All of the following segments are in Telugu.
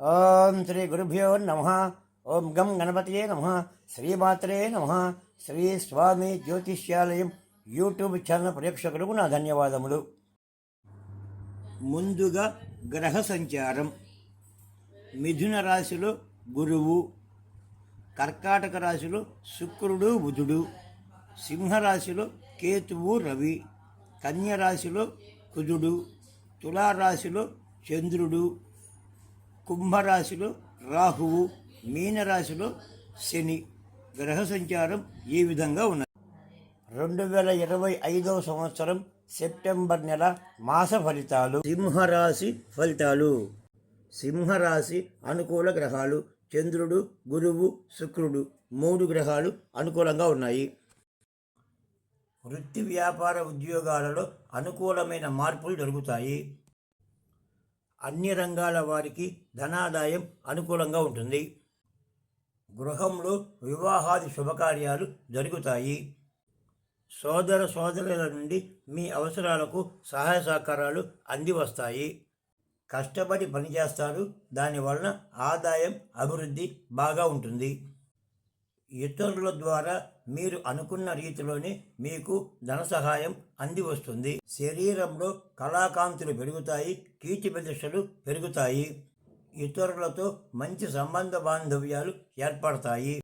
ఓం శ్రీ గురుభ్యో నమ. ఓం గం గణపతియే నమ. శ్రీమాత్రే నమ. శ్రీ స్వామి జ్యోతిష్యాలయం యూట్యూబ్ ఛానల్ ప్రేక్షకులకు నా ధన్యవాదములు. ముందుగా గ్రహ సంచారం. మిథున రాశిలో గురువు కర్కాటక రాశిలో శుక్రుడు బుధుడు సింహరాశిలో కేతువు రవి కన్యరాశిలో కుదుడు కుజుడు తులారాశిలో చంద్రుడు కుంభరాశిలో రాహువు మీనరాశిలో శని. గ్రహ సంచారం ఈ విధంగా ఉన్నది? రెండు వేల ఇరవై ఐదవ సంవత్సరం సెప్టెంబర్ నెల మాస ఫలితాలు. సింహరాశి ఫలితాలు. సింహరాశి అనుకూల గ్రహాలు. చంద్రుడు గురువు శుక్రుడు మూడు గ్రహాలు అనుకూలంగా ఉన్నాయి. వృత్తి వ్యాపార ఉద్యోగాలలో అనుకూలమైన మార్పులు జరుగుతాయి. అన్ని రంగాల వారికి ధనాదాయం అనుకూలంగా ఉంటుంది. గృహంలో వివాహాది శుభకార్యాలు జరుగుతాయి. సోదర సోదరుల నుండి మీ అవసరాలకు సహాయ సహకారాలు అంది వస్తాయి కష్టపడి పనిచేస్తారు. దానివలన ఆదాయం అభివృద్ధి బాగా ఉంటుంది. ఇతరుల ద్వారా మీరు అనుకున్న రీతిలోనే మీకు ధన సహాయం అంది వస్తుంది శరీరంలో కళాకాంతులు పెరుగుతాయి కీర్తి ప్రతిష్టలు పెరుగుతాయి. ఇతరులతో మంచి సంబంధ బాంధవ్యాలు ఏర్పడతాయి.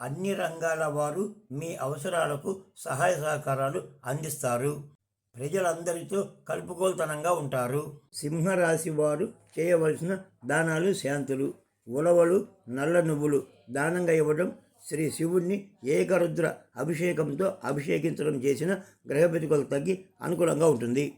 అన్ని రంగాల వారు మీ అవసరాలకు సహాయ సహకారాలు అందిస్తారు. ప్రజలందరితో కలుపుకోలుతనంగా ఉంటారు. సింహరాశి వారు చేయవలసిన దానాలు శాంతులు ఉలవలు నల్ల నువ్వులు దానంగా ఇవ్వడం శ్రీ శివుణ్ణి ఏకరుద్ర అభిషేకంతో అభిషేకించడం చేసిన గ్రహ తగ్గి అనుకూలంగా ఉంటుంది.